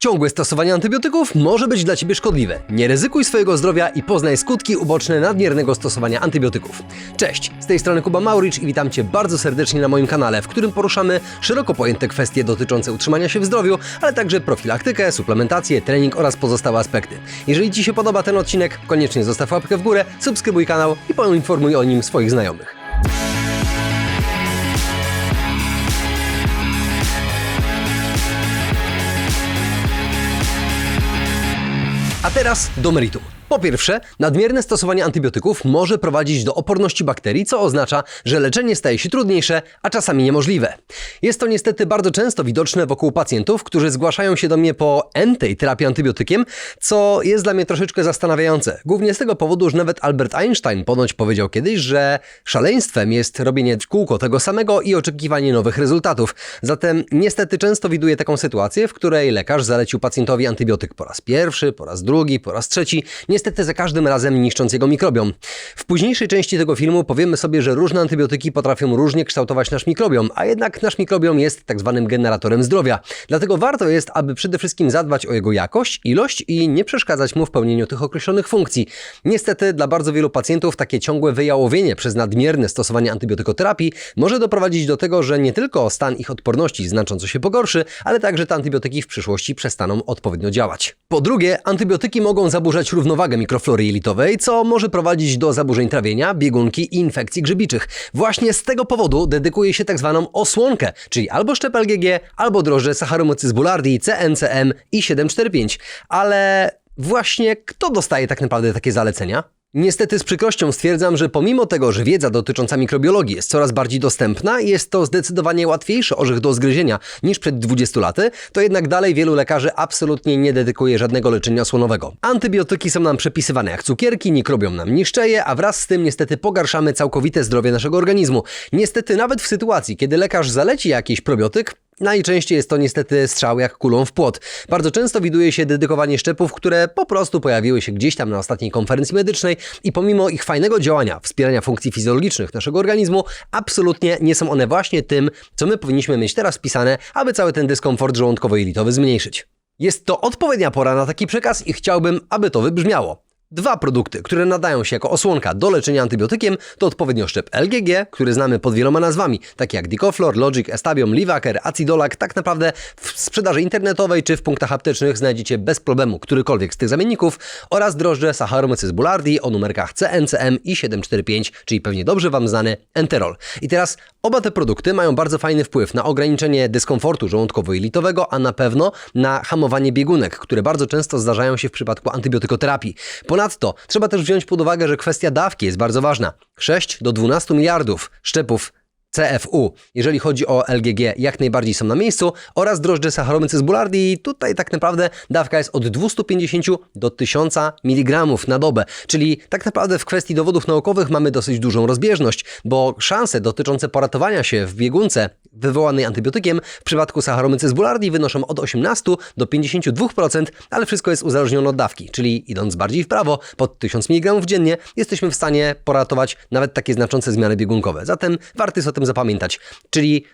Ciągłe stosowanie antybiotyków może być dla Ciebie szkodliwe. Nie ryzykuj swojego zdrowia i poznaj skutki uboczne nadmiernego stosowania antybiotyków. Cześć, z tej strony Kuba Mauricz i witam Cię bardzo serdecznie na moim kanale, w którym poruszamy szeroko pojęte kwestie dotyczące utrzymania się w zdrowiu, ale także profilaktykę, suplementację, trening oraz pozostałe aspekty. Jeżeli Ci się podoba ten odcinek, koniecznie zostaw łapkę w górę, subskrybuj kanał i poinformuj o nim swoich znajomych. A teraz do meritum. Po pierwsze, nadmierne stosowanie antybiotyków może prowadzić do oporności bakterii, co oznacza, że leczenie staje się trudniejsze, a czasami niemożliwe. Jest to niestety bardzo często widoczne wokół pacjentów, którzy zgłaszają się do mnie po entej terapii antybiotykiem, co jest dla mnie troszeczkę zastanawiające. Głównie z tego powodu, że nawet Albert Einstein ponoć powiedział kiedyś, że szaleństwem jest robienie kółko tego samego i oczekiwanie nowych rezultatów. Zatem niestety często widuję taką sytuację, w której lekarz zalecił pacjentowi antybiotyk po raz pierwszy, po raz drugi, po raz trzeci, niestety za każdym razem niszcząc jego mikrobiom. W późniejszej części tego filmu powiemy sobie, że różne antybiotyki potrafią różnie kształtować nasz mikrobiom, a jednak nasz mikrobiom jest tak zwanym generatorem zdrowia. Dlatego warto jest, aby przede wszystkim zadbać o jego jakość, ilość i nie przeszkadzać mu w pełnieniu tych określonych funkcji. Niestety dla bardzo wielu pacjentów takie ciągłe wyjałowienie przez nadmierne stosowanie antybiotykoterapii może doprowadzić do tego, że nie tylko stan ich odporności znacząco się pogorszy, ale także te antybiotyki w przyszłości przestaną odpowiednio działać. Po drugie, antybiotyki mogą zaburzać równowagę mikroflory jelitowej, co może prowadzić do zaburzeń trawienia, biegunki i infekcji grzybiczych. Właśnie z tego powodu dedykuje się tak osłonkę, czyli albo szczep LGG, albo drożdże Saccharomyces boulardii, CNCM i 745. Ale właśnie kto dostaje tak naprawdę takie zalecenia? Niestety z przykrością stwierdzam, że pomimo tego, że wiedza dotycząca mikrobiologii jest coraz bardziej dostępna jest to zdecydowanie łatwiejszy orzech do zgryzienia niż przed 20 laty, to jednak dalej wielu lekarzy absolutnie nie dedykuje żadnego leczenia osłonowego. Antybiotyki są nam przepisywane jak cukierki, mikrobiom nam niszczeje, a wraz z tym niestety pogarszamy całkowite zdrowie naszego organizmu. Niestety nawet w sytuacji, kiedy lekarz zaleci jakiś probiotyk, Najczęściej jest to niestety strzał jak kulą w płot. Bardzo często widuje się dedykowanie szczepów, które po prostu pojawiły się gdzieś tam na ostatniej konferencji medycznej i pomimo ich fajnego działania, wspierania funkcji fizjologicznych naszego organizmu, absolutnie nie są one właśnie tym, co my powinniśmy mieć teraz wpisane, aby cały ten dyskomfort żołądkowo-jelitowy zmniejszyć. Jest to odpowiednia pora na taki przekaz i chciałbym, aby to wybrzmiało. Dwa produkty, które nadają się jako osłonka do leczenia antybiotykiem, to odpowiednio szczep LGG, który znamy pod wieloma nazwami, takie jak Dicoflor, Logic, Estabium, Livaker, Acidolac. Tak naprawdę w sprzedaży internetowej czy w punktach aptecznych znajdziecie bez problemu którykolwiek z tych zamienników oraz drożdże Saccharomyces boulardii o numerkach CNCM i 745, czyli pewnie dobrze Wam znany Enterol. I teraz oba te produkty mają bardzo fajny wpływ na ograniczenie dyskomfortu żołądkowo-jelitowego, a na pewno na hamowanie biegunek, które bardzo często zdarzają się w przypadku antybiotykoterapii. Ponadto trzeba też wziąć pod uwagę, że kwestia dawki jest bardzo ważna. 6 do 12 miliardów szczepów CFU, jeżeli chodzi o LGG, jak najbardziej są na miejscu oraz drożdże Saccharomyces boulardii. Tutaj tak naprawdę dawka jest od 250 do 1000 mg na dobę, czyli tak naprawdę w kwestii dowodów naukowych mamy dosyć dużą rozbieżność, bo szanse dotyczące poratowania się w biegunce wywołanej antybiotykiem w przypadku Saccharomyces boulardii wynoszą od 18 do 52%, ale wszystko jest uzależnione od dawki, czyli idąc bardziej w prawo, pod 1000 mg dziennie, jesteśmy w stanie poratować nawet takie znaczące zmiany biegunkowe. Zatem warto jest o tym zapamiętać. Czyli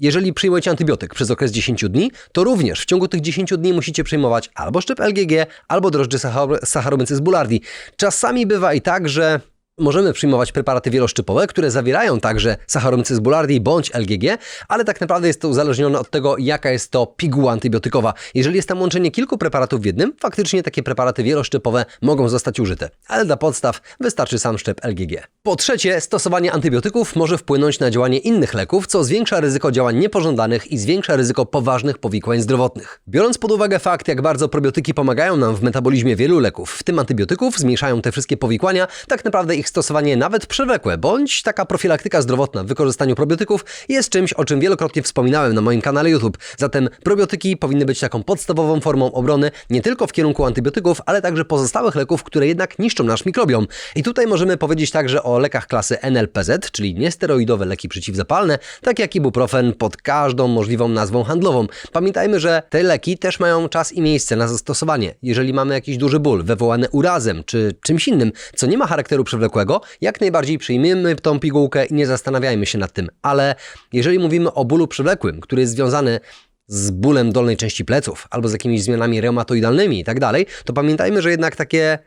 jeżeli przyjmujecie antybiotyk przez okres 10 dni, to również w ciągu tych 10 dni musicie przyjmować albo szczep LGG, albo drożdże Saccharomyces boulardii. Czasami bywa i tak, że możemy przyjmować preparaty wieloszczypowe, które zawierają także Saccharomyces boulardii bądź LGG, ale tak naprawdę jest to uzależnione od tego, jaka jest to piguła antybiotykowa. Jeżeli jest tam łączenie kilku preparatów w jednym, faktycznie takie preparaty wieloszczypowe mogą zostać użyte, ale dla podstaw wystarczy sam szczep LGG. Po trzecie, stosowanie antybiotyków może wpłynąć na działanie innych leków, co zwiększa ryzyko działań niepożądanych i zwiększa ryzyko poważnych powikłań zdrowotnych. Biorąc pod uwagę fakt, jak bardzo probiotyki pomagają nam w metabolizmie wielu leków, w tym antybiotyków, zmniejszają te wszystkie powikłania, tak naprawdę ich stosowanie nawet przewlekłe, bądź taka profilaktyka zdrowotna w wykorzystaniu probiotyków jest czymś, o czym wielokrotnie wspominałem na moim kanale YouTube. Zatem probiotyki powinny być taką podstawową formą obrony nie tylko w kierunku antybiotyków, ale także pozostałych leków, które jednak niszczą nasz mikrobiom. I tutaj możemy powiedzieć także o lekach klasy NLPZ, czyli niesteroidowe leki przeciwzapalne, tak jak ibuprofen pod każdą możliwą nazwą handlową. Pamiętajmy, że te leki też mają czas i miejsce na zastosowanie. Jeżeli mamy jakiś duży ból wywołany urazem czy czymś innym, co nie ma charakteru przewlekłego, jak najbardziej przyjmiemy tą pigułkę i nie zastanawiajmy się nad tym. Ale jeżeli mówimy o bólu przewlekłym, który jest związany z bólem dolnej części pleców albo z jakimiś zmianami reumatoidalnymi i tak dalej, to pamiętajmy, że jednak takie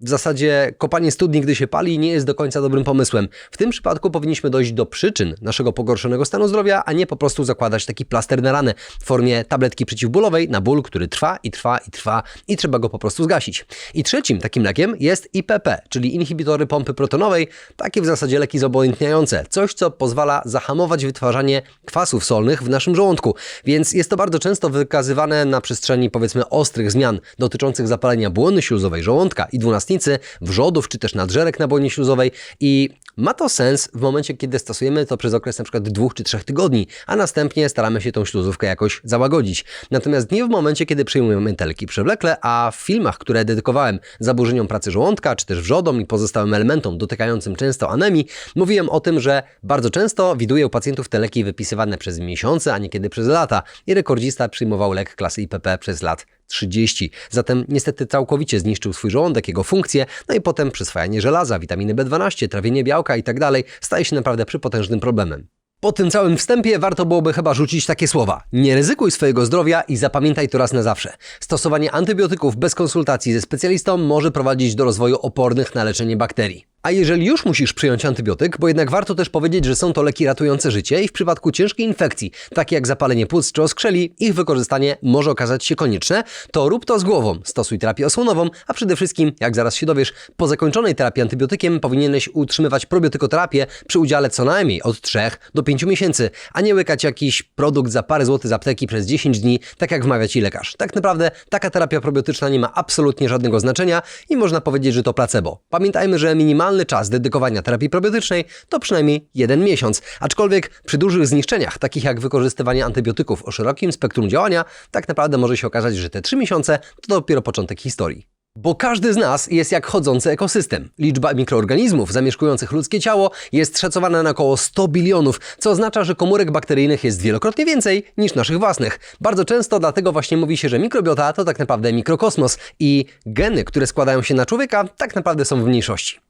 w zasadzie kopanie studni, gdy się pali, nie jest do końca dobrym pomysłem. W tym przypadku powinniśmy dojść do przyczyn naszego pogorszonego stanu zdrowia, a nie po prostu zakładać taki plaster na ranę w formie tabletki przeciwbólowej na ból, który trwa i trwa i trwa i trzeba go po prostu zgasić. I trzecim takim lekiem jest IPP, czyli inhibitory pompy protonowej, takie w zasadzie leki zobojętniające. Coś, co pozwala zahamować wytwarzanie kwasów solnych w naszym żołądku. Więc jest to bardzo często wykazywane na przestrzeni powiedzmy ostrych zmian dotyczących zapalenia błony śluzowej żołądka i dwunastnicy, wrzodów czy też nadżerek na błonie śluzowej i ma to sens w momencie, kiedy stosujemy to przez okres przykład dwóch czy trzech tygodni, a następnie staramy się tą śluzówkę jakoś załagodzić. Natomiast nie w momencie, kiedy przyjmujemy te leki przewlekle, a w filmach, które dedykowałem zaburzeniom pracy żołądka, czy też wrzodom i pozostałym elementom dotykającym często anemii, mówiłem o tym, że bardzo często widuję u pacjentów te leki wypisywane przez miesiące, a niekiedy przez lata i rekordzista przyjmował lek klasy IPP przez lat 30. Zatem niestety całkowicie zniszczył swój żołądek, jego funkcje, no i potem przyswajanie żelaza, witaminy B12, trawienie białka i tak staje się naprawdę przypotężnym problemem. Po tym całym wstępie warto byłoby chyba rzucić takie słowa. Nie ryzykuj swojego zdrowia i zapamiętaj to raz na zawsze. Stosowanie antybiotyków bez konsultacji ze specjalistą może prowadzić do rozwoju opornych na leczenie bakterii. A jeżeli już musisz przyjąć antybiotyk, bo jednak warto też powiedzieć, że są to leki ratujące życie i w przypadku ciężkiej infekcji, takie jak zapalenie płuc czy oskrzeli, ich wykorzystanie może okazać się konieczne, to rób to z głową. Stosuj terapię osłonową, a przede wszystkim, jak zaraz się dowiesz, po zakończonej terapii antybiotykiem powinieneś utrzymywać probiotykoterapię przy udziale co najmniej od 3 do 5 miesięcy, a nie łykać jakiś produkt za parę złotych z apteki przez 10 dni, tak jak wmawia ci lekarz. Tak naprawdę taka terapia probiotyczna nie ma absolutnie żadnego znaczenia i można powiedzieć, że to placebo. Pamiętajmy, że minimalny czas dedykowania terapii probiotycznej to przynajmniej jeden miesiąc. Aczkolwiek przy dużych zniszczeniach, takich jak wykorzystywanie antybiotyków o szerokim spektrum działania, tak naprawdę może się okazać, że te trzy miesiące to dopiero początek historii. Bo każdy z nas jest jak chodzący ekosystem. Liczba mikroorganizmów zamieszkujących ludzkie ciało jest szacowana na około 100 bilionów, co oznacza, że komórek bakteryjnych jest wielokrotnie więcej niż naszych własnych. Bardzo często dlatego właśnie mówi się, że mikrobiota to tak naprawdę mikrokosmos i geny, które składają się na człowieka, tak naprawdę są w mniejszości.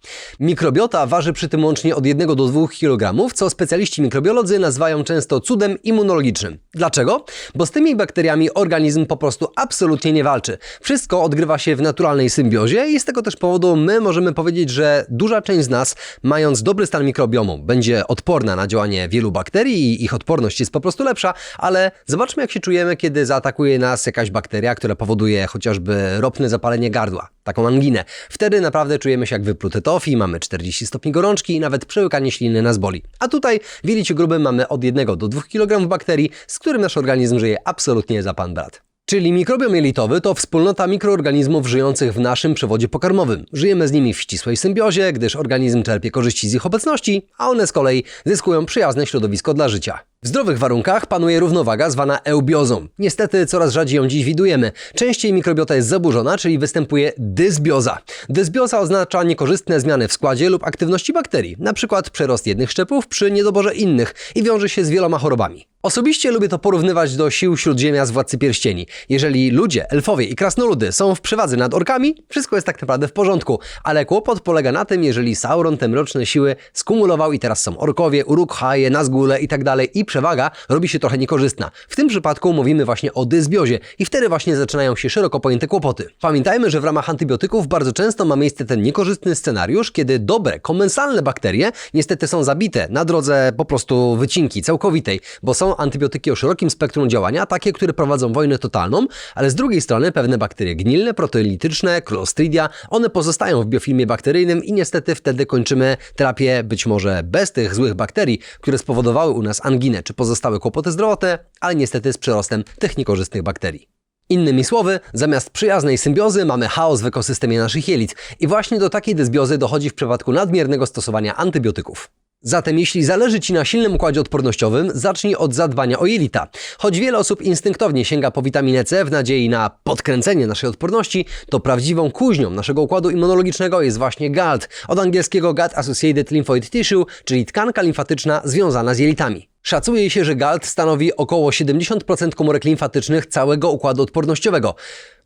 Mikrobiota waży przy tym łącznie od 1 do 2 kg, co specjaliści mikrobiolodzy nazywają często cudem immunologicznym. Dlaczego? Bo z tymi bakteriami organizm po prostu absolutnie nie walczy. Wszystko odgrywa się w naturalnej symbiozie i z tego też powodu my możemy powiedzieć, że duża część z nas, mając dobry stan mikrobiomu, będzie odporna na działanie wielu bakterii i ich odporność jest po prostu lepsza, ale zobaczmy jak się czujemy, kiedy zaatakuje nas jakaś bakteria, która powoduje chociażby ropne zapalenie gardła, taką anginę. Wtedy naprawdę czujemy się jak wyplute tofi, mamy 40 stopni gorączki i nawet przełykanie śliny nas boli. A tutaj w jelicie grubym mamy od 1 do 2 kg bakterii, z którym nasz organizm żyje absolutnie za pan brat. Czyli mikrobiom jelitowy to wspólnota mikroorganizmów żyjących w naszym przewodzie pokarmowym. Żyjemy z nimi w ścisłej symbiozie, gdyż organizm czerpie korzyści z ich obecności, a one z kolei zyskują przyjazne środowisko dla życia. W zdrowych warunkach panuje równowaga zwana eubiozą. Niestety coraz rzadziej ją dziś widujemy. Częściej mikrobiota jest zaburzona, czyli występuje dysbioza. Dysbioza oznacza niekorzystne zmiany w składzie lub aktywności bakterii, np. przerost jednych szczepów przy niedoborze innych i wiąże się z wieloma chorobami. Osobiście lubię to porównywać do sił śródziemia z Władcy Pierścieni. Jeżeli ludzie, elfowie i krasnoludy są w przewadze nad orkami, wszystko jest tak naprawdę w porządku, ale kłopot polega na tym, jeżeli Sauron te mroczne siły skumulował i teraz są orkowie, urukhaje, nazgule i tak przewaga robi się trochę niekorzystna. W tym przypadku mówimy właśnie o dysbiozie i wtedy właśnie zaczynają się szeroko pojęte kłopoty. Pamiętajmy, że w ramach antybiotyków bardzo często ma miejsce ten niekorzystny scenariusz, kiedy dobre, komensalne bakterie niestety są zabite na drodze po prostu wycinki całkowitej, bo są antybiotyki o szerokim spektrum działania, takie, które prowadzą wojnę totalną, ale z drugiej strony pewne bakterie gnilne, proteolityczne, Clostridia, one pozostają w biofilmie bakteryjnym i niestety wtedy kończymy terapię być może bez tych złych bakterii, które spowodowały u nas anginę czy pozostałe kłopoty zdrowotne, ale niestety z przyrostem tych niekorzystnych bakterii. Innymi słowy, zamiast przyjaznej symbiozy mamy chaos w ekosystemie naszych jelit i właśnie do takiej dysbiozy dochodzi w przypadku nadmiernego stosowania antybiotyków. Zatem jeśli zależy Ci na silnym układzie odpornościowym, zacznij od zadbania o jelita. Choć wiele osób instynktownie sięga po witaminę C w nadziei na podkręcenie naszej odporności, to prawdziwą kuźnią naszego układu immunologicznego jest właśnie GALT, od angielskiego Gut Associated Lymphoid Tissue, czyli tkanka limfatyczna związana z jelitami. Szacuje się, że GALT stanowi około 70% komórek limfatycznych całego układu odpornościowego.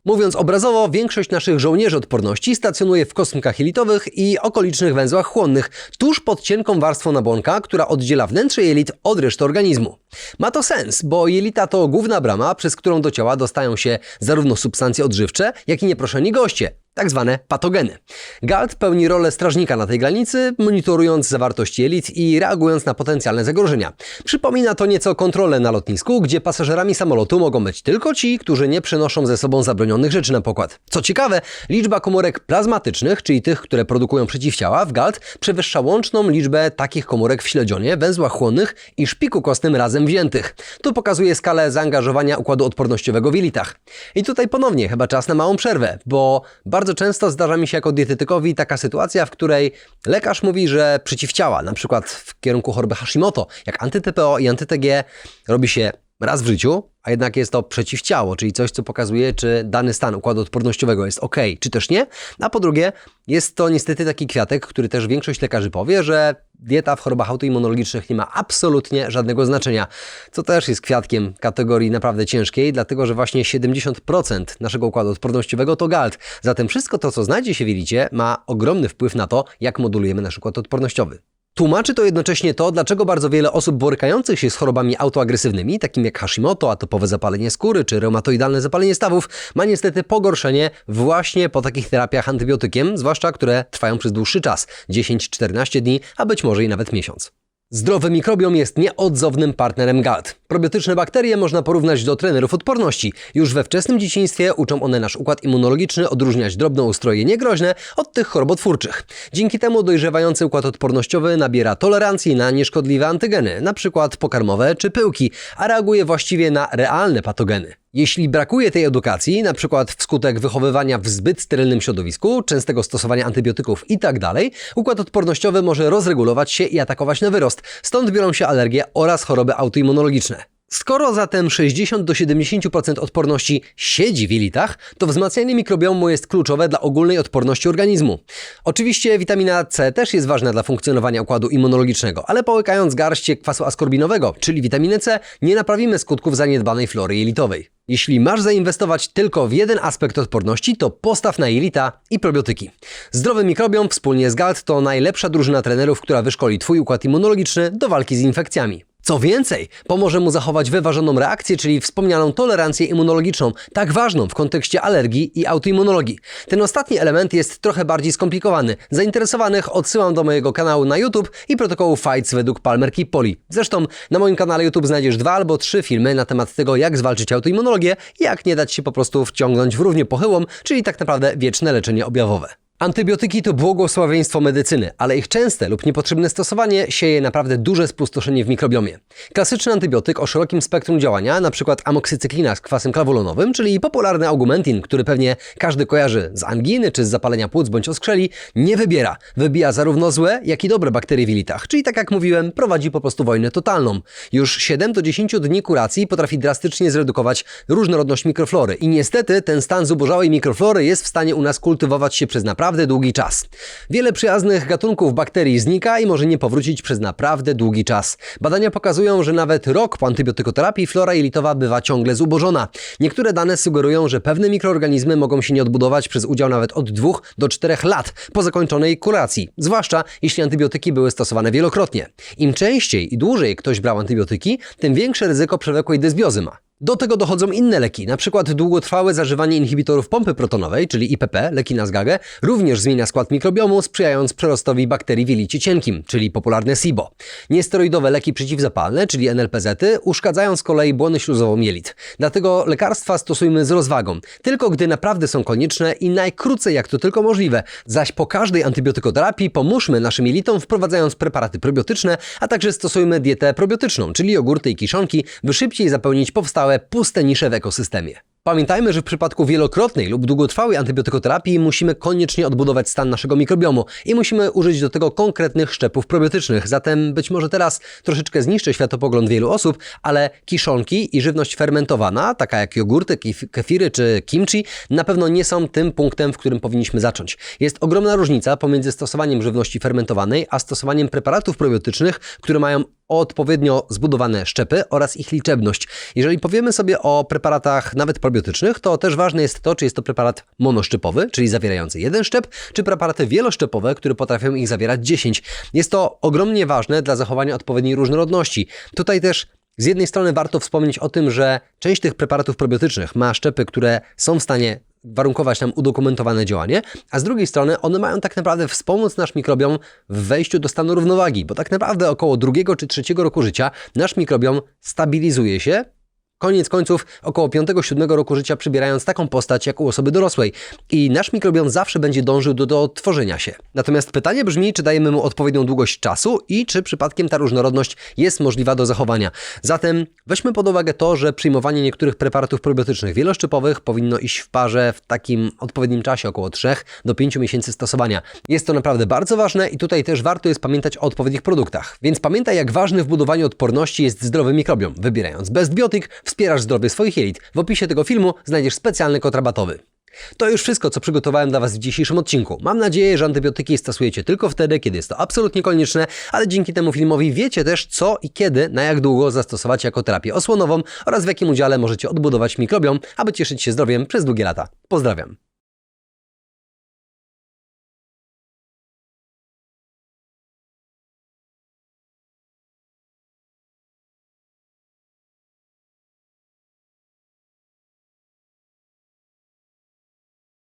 Mówiąc obrazowo, większość naszych żołnierzy odporności stacjonuje w kosmkach jelitowych i okolicznych węzłach chłonnych, tuż pod cienką warstwą nabłonka, która oddziela wnętrze jelit od reszty organizmu. Ma to sens, bo jelita to główna brama, przez którą do ciała dostają się zarówno substancje odżywcze, jak i nieproszeni goście, tak zwane patogeny. GALT pełni rolę strażnika na tej granicy, monitorując zawartość jelit i reagując na potencjalne zagrożenia. Przypomina to nieco kontrolę na lotnisku, gdzie pasażerami samolotu mogą być tylko ci, którzy nie przenoszą ze sobą zabronionych rzeczy na pokład. Co ciekawe, liczba komórek plazmatycznych, czyli tych, które produkują przeciwciała w GALT, przewyższa łączną liczbę takich komórek w śledzionie, węzłach chłonnych i szpiku kostnym razem wziętych. Tu pokazuje skalę zaangażowania układu odpornościowego w jelitach. I tutaj ponownie chyba czas na małą przerwę, bo często zdarza mi się jako dietetykowi taka sytuacja, w której lekarz mówi, że przeciwciała, na przykład w kierunku choroby Hashimoto, jak anty-TPO i anty-TG robi się raz w życiu, a jednak jest to przeciwciało, czyli coś, co pokazuje, czy dany stan układu odpornościowego jest ok, czy też nie. A po drugie, jest to niestety taki kwiatek, który też większość lekarzy powie, że dieta w chorobach autoimmunologicznych nie ma absolutnie żadnego znaczenia, co też jest kwiatkiem kategorii naprawdę ciężkiej, dlatego że właśnie 70% naszego układu odpornościowego to GALT. Zatem wszystko to, co znajdzie się w jelicie, ma ogromny wpływ na to, jak modulujemy nasz układ odpornościowy. Tłumaczy to jednocześnie to, dlaczego bardzo wiele osób borykających się z chorobami autoagresywnymi, takimi jak Hashimoto, atopowe zapalenie skóry czy reumatoidalne zapalenie stawów, ma niestety pogorszenie właśnie po takich terapiach antybiotykiem, zwłaszcza które trwają przez dłuższy czas 10-14 dni, a być może i nawet miesiąc. Zdrowy mikrobiom jest nieodzownym partnerem GALT. Probiotyczne bakterie można porównać do trenerów odporności. Już we wczesnym dzieciństwie uczą one nasz układ immunologiczny odróżniać drobnoustroje niegroźne od tych chorobotwórczych. Dzięki temu dojrzewający układ odpornościowy nabiera tolerancji na nieszkodliwe antygeny, np. pokarmowe czy pyłki, a reaguje właściwie na realne patogeny. Jeśli brakuje tej edukacji, na przykład wskutek wychowywania w zbyt sterylnym środowisku, częstego stosowania antybiotyków itd., układ odpornościowy może rozregulować się i atakować na wyrost, stąd biorą się alergie oraz choroby autoimmunologiczne. Skoro zatem 60 do 70% odporności siedzi w jelitach, to wzmacnianie mikrobiomu jest kluczowe dla ogólnej odporności organizmu. Oczywiście witamina C też jest ważna dla funkcjonowania układu immunologicznego, ale połykając garście kwasu askorbinowego, czyli witaminę C, nie naprawimy skutków zaniedbanej flory jelitowej. Jeśli masz zainwestować tylko w jeden aspekt odporności, to postaw na jelita i probiotyki. Zdrowy mikrobiom wspólnie z GALT to najlepsza drużyna trenerów, która wyszkoli Twój układ immunologiczny do walki z infekcjami. Co więcej, pomoże mu zachować wyważoną reakcję, czyli wspomnianą tolerancję immunologiczną, tak ważną w kontekście alergii i autoimmunologii. Ten ostatni element jest trochę bardziej skomplikowany. Zainteresowanych odsyłam do mojego kanału na YouTube i protokołu Fights według Palmer Poli. Zresztą na moim kanale YouTube znajdziesz dwa albo trzy filmy na temat tego, jak zwalczyć autoimmunologię jak nie dać się po prostu wciągnąć w równie pochyłą, czyli tak naprawdę wieczne leczenie objawowe. Antybiotyki to błogosławieństwo medycyny, ale ich częste lub niepotrzebne stosowanie sieje naprawdę duże spustoszenie w mikrobiomie. Klasyczny antybiotyk o szerokim spektrum działania, np. amoksycyklina z kwasem klawulonowym, czyli popularny augmentin, który pewnie każdy kojarzy z anginy czy z zapalenia płuc bądź oskrzeli, nie wybiera. Wybija zarówno złe, jak i dobre bakterie w jelitach, czyli tak jak mówiłem, prowadzi po prostu wojnę totalną. Już 7 do 10 dni kuracji potrafi drastycznie zredukować różnorodność mikroflory i niestety ten stan zubożałej mikroflory jest w stanie u nas kultywować się przez naprawdę naprawdę długi czas. Wiele przyjaznych gatunków bakterii znika i może nie powrócić przez naprawdę długi czas. Badania pokazują, że nawet rok po antybiotykoterapii flora jelitowa bywa ciągle zubożona. Niektóre dane sugerują, że pewne mikroorganizmy mogą się nie odbudować przez udział nawet od 2 do 4 lat po zakończonej kuracji, zwłaszcza jeśli antybiotyki były stosowane wielokrotnie. Im częściej i dłużej ktoś brał antybiotyki, tym większe ryzyko przewlekłej dysbiozy ma. Do tego dochodzą inne leki, np. długotrwałe zażywanie inhibitorów pompy protonowej, czyli IPP, leki na zgagę, również zmienia skład mikrobiomu, sprzyjając przerostowi bakterii w jelicie cienkim, czyli popularne SIBO. Niesteroidowe leki przeciwzapalne, czyli NLPZ-y, uszkadzają z kolei błonę śluzową jelit. Dlatego lekarstwa stosujmy z rozwagą, tylko gdy naprawdę są konieczne i najkrócej jak to tylko możliwe. Zaś po każdej antybiotykoterapii pomóżmy naszym jelitom wprowadzając preparaty probiotyczne, a także stosujmy dietę probiotyczną, czyli jogurty i kiszonki, by szybciej zapełnić powstałe małe, puste nisze w ekosystemie. Pamiętajmy, że w przypadku wielokrotnej lub długotrwałej antybiotykoterapii musimy koniecznie odbudować stan naszego mikrobiomu i musimy użyć do tego konkretnych szczepów probiotycznych. Zatem być może teraz troszeczkę zniszczę światopogląd wielu osób, ale kiszonki i żywność fermentowana, taka jak jogurty, kefiry czy kimchi, na pewno nie są tym punktem, w którym powinniśmy zacząć. Jest ogromna różnica pomiędzy stosowaniem żywności fermentowanej, a stosowaniem preparatów probiotycznych, które mają odpowiednio zbudowane szczepy oraz ich liczebność. Jeżeli powiemy sobie o preparatach nawet probiotycznych, to też ważne jest to, czy jest to preparat monoszczepowy, czyli zawierający jeden szczep, czy preparaty wieloszczepowe, które potrafią ich zawierać 10. Jest to ogromnie ważne dla zachowania odpowiedniej różnorodności. Tutaj też z jednej strony warto wspomnieć o tym, że część tych preparatów probiotycznych ma szczepy, które są w stanie warunkować nam udokumentowane działanie, a z drugiej strony one mają tak naprawdę wspomóc nasz mikrobiom w wejściu do stanu równowagi, bo tak naprawdę około drugiego czy trzeciego roku życia nasz mikrobiom stabilizuje się, Koniec końców, około 5-7 roku życia przybierając taką postać jak u osoby dorosłej i nasz mikrobiom zawsze będzie dążył do, do odtworzenia się. Natomiast pytanie brzmi, czy dajemy mu odpowiednią długość czasu i czy przypadkiem ta różnorodność jest możliwa do zachowania. Zatem weźmy pod uwagę to, że przyjmowanie niektórych preparatów probiotycznych wieloszczepowych powinno iść w parze w takim odpowiednim czasie, około 3 do 5 miesięcy stosowania. Jest to naprawdę bardzo ważne i tutaj też warto jest pamiętać o odpowiednich produktach. Więc pamiętaj, jak ważny w budowaniu odporności jest zdrowy mikrobiom. Wybierając Bestbiotic, wspierasz zdrowie swoich jelit. W opisie tego filmu znajdziesz specjalny kod rabatowy. To już wszystko, co przygotowałem dla Was w dzisiejszym odcinku. Mam nadzieję, że antybiotyki stosujecie tylko wtedy, kiedy jest to absolutnie konieczne, ale dzięki temu filmowi wiecie też, co i kiedy, na jak długo zastosować jako terapię osłonową oraz w jakim udziale możecie odbudować mikrobiom, aby cieszyć się zdrowiem przez długie lata. Pozdrawiam.